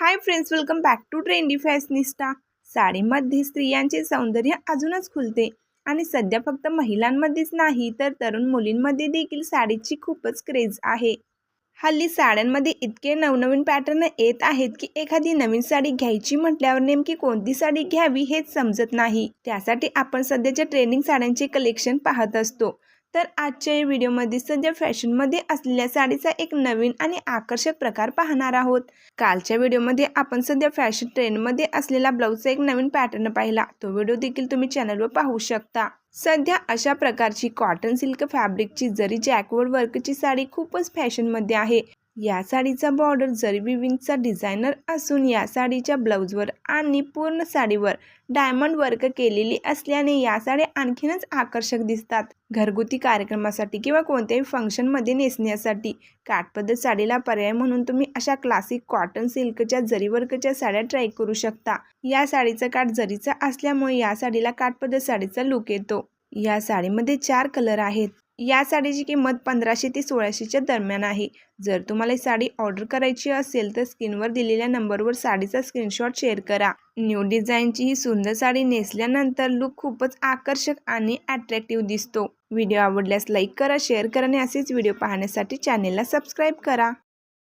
Hi friends welcome back to trendy fashionista साडीमध्ये स्त्रियांचे सौंदर्य अजूनच खुलते. आणि सध्या फक्त महिलांमध्येच नाही तर तरुण मुलींमध्ये देखील साडीची खूपच क्रेज आहे. हल्ली साड्यांमध्ये इतके नवनवीन पॅटर्न येत आहेत की एखादी नवीन साडी घ्यायची म्हटल्यावर नेमकी कोणती साडी घ्यावी हेच समजत नाही. त्यासाठी आपण सध्याच्या ट्रेंडिंग साड्यांचे कलेक्शन पाहत असतो. तर आजच्या या व्हिडिओमध्ये सध्या फॅशनमध्ये असलेल्या साडीचा एक नवीन आणि आकर्षक प्रकार पाहणार आहोत. कालच्या व्हिडिओमध्ये आपण सध्या फॅशन ट्रेंडमध्ये असलेला ब्लाऊजचा एक नवीन पॅटर्न पाहिला. तो व्हिडिओ देखील तुम्ही चॅनलवर पाहू शकता. सध्या अशा प्रकारची कॉटन सिल्क फॅब्रिकची जरी जॅकवर्ड वर्कची साडी खूपच फॅशनमध्ये आहे. या साडीचा बॉर्डर जरी विविंगचा डिझायनर असून या साडीच्या ब्लाऊजवर आणि पूर्ण साडीवर डायमंड वर्क केलेली असल्याने या साड्या आणखीनच आकर्षक दिसतात. घरगुती कार्यक्रमासाठी किंवा कोणत्याही फंक्शनमध्ये नेसण्यासाठी काठपद्धत साडीला पर्याय म्हणून तुम्ही अशा क्लासिक कॉटन सिल्कच्या जरी वर्कच्या साड्या ट्राय करू शकता. या साडीचा काठ जरीचा असल्यामुळे या साडीला काठपद्धत साडीचा लुक येतो. या साडीमध्ये चार कलर आहेत. या साडीची किंमत पंधराशे ते सोळाशेच्या दरम्यान आहे. जर तुम्हाला ही साडी ऑर्डर करायची असेल तर स्क्रीनवर दिलेल्या नंबरवर साडीचा स्क्रीनशॉट शेअर करा. न्यू डिझाईनची ही सुंदर साडी नेसल्यानंतर लुक खूपच आकर्षक आणि अट्रॅक्टिव्ह दिसतो. व्हिडिओ आवडल्यास लाईक करा शेअर करा आणि असेच व्हिडिओ पाहण्यासाठी चॅनेलला सबस्क्राईब करा.